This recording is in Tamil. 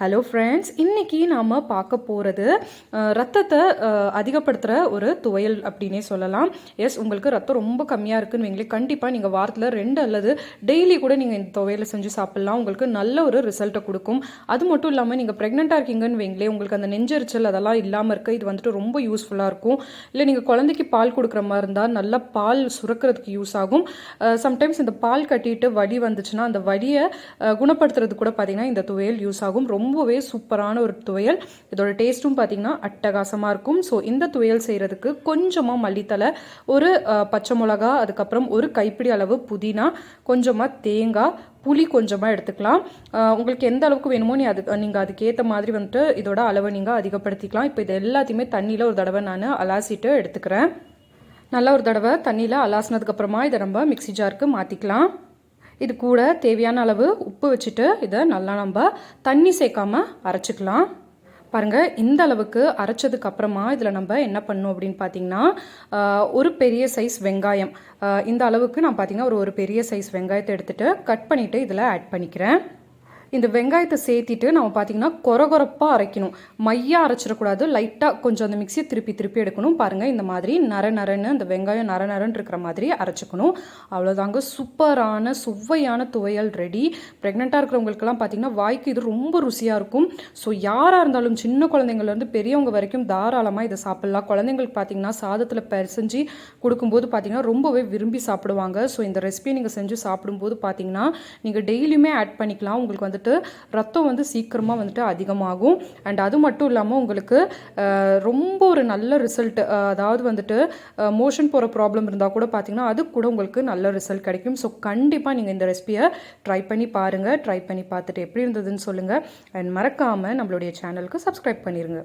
ஹலோ ஃப்ரெண்ட்ஸ் இன்றைக்கி நாம் பார்க்க போகிறது ரத்தத்தை அதிகப்படுத்துகிற ஒரு துவையல் அப்படின்னே சொல்லலாம். எஸ் உங்களுக்கு ரத்தம் ரொம்ப கம்மியாக இருக்குன்னு வைங்களேன். கண்டிப்பாக நீங்கள் வாரத்தில் ரெண்டு அல்லது டெய்லி கூட நீங்கள் இந்த துவையலை செஞ்சு சாப்பிட்லாம். உங்களுக்கு நல்ல ஒரு ரிசல்ட்டை கொடுக்கும். அது மட்டும் இல்லாமல் நீங்கள் ப்ரெக்னெண்ட்டாக இருக்கீங்கன்னு வைங்களே உங்களுக்கு அந்த நெஞ்செரிச்சல் அதெல்லாம் இல்லாமல் இருக்க இது வந்துட்டு ரொம்ப யூஸ்ஃபுல்லாக இருக்கும். இல்லை நீங்கள் குழந்தைக்கு பால் கொடுக்குற மாதிரி இருந்தால் நல்லா பால் சுரக்கிறதுக்கு யூஸ் ஆகும். சம்டைம்ஸ் இந்த பால் கட்டிட்டு வடி வந்துச்சுன்னா அந்த வடியை குணப்படுத்துறது குணப்படுத்துறதுக்கு கூட பார்த்தீங்கன்னா இந்த துவையல் யூஸ் ஆகும். ரொம்ப ரொம்பவே சூப்பரான ஒரு துவையல். இதோட டேஸ்ட்டும் பார்த்தீங்கன்னா அட்டகாசமாக இருக்கும். ஸோ இந்த துவையல் செய்கிறதுக்கு கொஞ்சமாக மல்லித்தலை ஒரு பச்சை மிளகா அதுக்கப்புறம் ஒரு கைப்பிடி அளவு புதினா கொஞ்சமாக தேங்காய் புளி கொஞ்சமாக எடுத்துக்கலாம். உங்களுக்கு எந்த அளவுக்கு வேணுமோ நீ அது நீங்கள் அதுக்கேற்ற மாதிரி வந்துட்டு இதோட அளவை நீங்கள் அதிகப்படுத்திக்கலாம். இப்போ இது எல்லாத்தையுமே தண்ணியில் ஒரு தடவை நான் அலாசிட்டு எடுத்துக்கிறேன். நல்லா ஒரு தடவை தண்ணியில் அலாசினதுக்கப்புறமா இதை நம்ம மிக்ஸி ஜாருக்கு மாற்றிக்கலாம் இது கூட தேவையான அளவு உப்பு வச்சுட்டு இதை நல்லா நம்ம தண்ணி சேர்க்காம அரைச்சிக்கலாம். பாருங்கள் இந்த அளவுக்கு அரைச்சதுக்கு அப்புறமா இதில் நம்ம என்ன பண்ணணும் அப்படின்னு பார்த்தீங்கன்னா ஒரு பெரிய சைஸ் வெங்காயம். இந்த அளவுக்கு நான் பார்த்தீங்கன்னா ஒரு ஒரு பெரிய சைஸ் வெங்காயத்தை எடுத்துகிட்டு கட் பண்ணிவிட்டு இதில் ஆட் பண்ணிக்கிறேன். இந்த வெங்காயத்தை சேர்த்திட்டு நம்ம பார்த்தீங்கன்னா கொரகொரப்பாக அரைக்கணும். மையாக அரைச்சிடக்கூடாது. லைட்டாக கொஞ்சம் அந்த மிக்ஸியை திருப்பி திருப்பி எடுக்கணும். பாருங்கள் இந்த மாதிரி நர நரன்னு அந்த வெங்காயம் நர நரன்னு இருக்கிற மாதிரி அரைச்சிக்கணும். அவ்வளோதாங்க சூப்பரான சுவையான துவையல் ரெடி ப்ரெக்னெண்ட்டாக இருக்கிறவங்களுக்கெல்லாம் பார்த்தீங்கன்னா வாய்க்கு இது ரொம்ப ருசியாக இருக்கும். ஸோ யாராக இருந்தாலும் சின்ன குழந்தைங்கள்லேருந்து பெரியவங்க வரைக்கும் தாராளமாக இதை சாப்பிட்லாம். குழந்தைங்களுக்கு பார்த்திங்கன்னா சாதத்தில் பிசைஞ்சு கொடுக்கும்போது பார்த்திங்கன்னா ரொம்பவே விரும்பி சாப்பிடுவாங்க. ஸோ இந்த ரெசிபியை நீங்கள் செஞ்சு சாப்பிடும்போது பார்த்திங்கன்னா நீங்கள் டெய்லியுமே ஆட் பண்ணிக்கலாம். உங்களுக்கு வந்துட்டு ரத்தம் வந்து சீக்கிரமாக வந்துட்டு அதிகமாகும். அண்ட் அது மட்டும் இல்லாமல் உங்களுக்கு ரொம்ப ஒரு நல்ல ரிசல்ட் அதாவது வந்துட்டு மோஷன் போகிற ப்ராப்ளம் இருந்தால் கூட பார்த்தீங்கன்னா அது கூட உங்களுக்கு நல்ல ரிசல்ட் கிடைக்கும். ஸோ கண்டிப்பாக நீங்கள் இந்த ரெசிபியை ட்ரை பண்ணி பாருங்கள் ட்ரை பண்ணி பார்த்துட்டு எப்படி இருந்ததுன்னு சொல்லுங்கள் அண்ட் மறக்காமல் நம்மளுடைய சேனலுக்கு சப்ஸ்கிரைப் பண்ணிடுங்க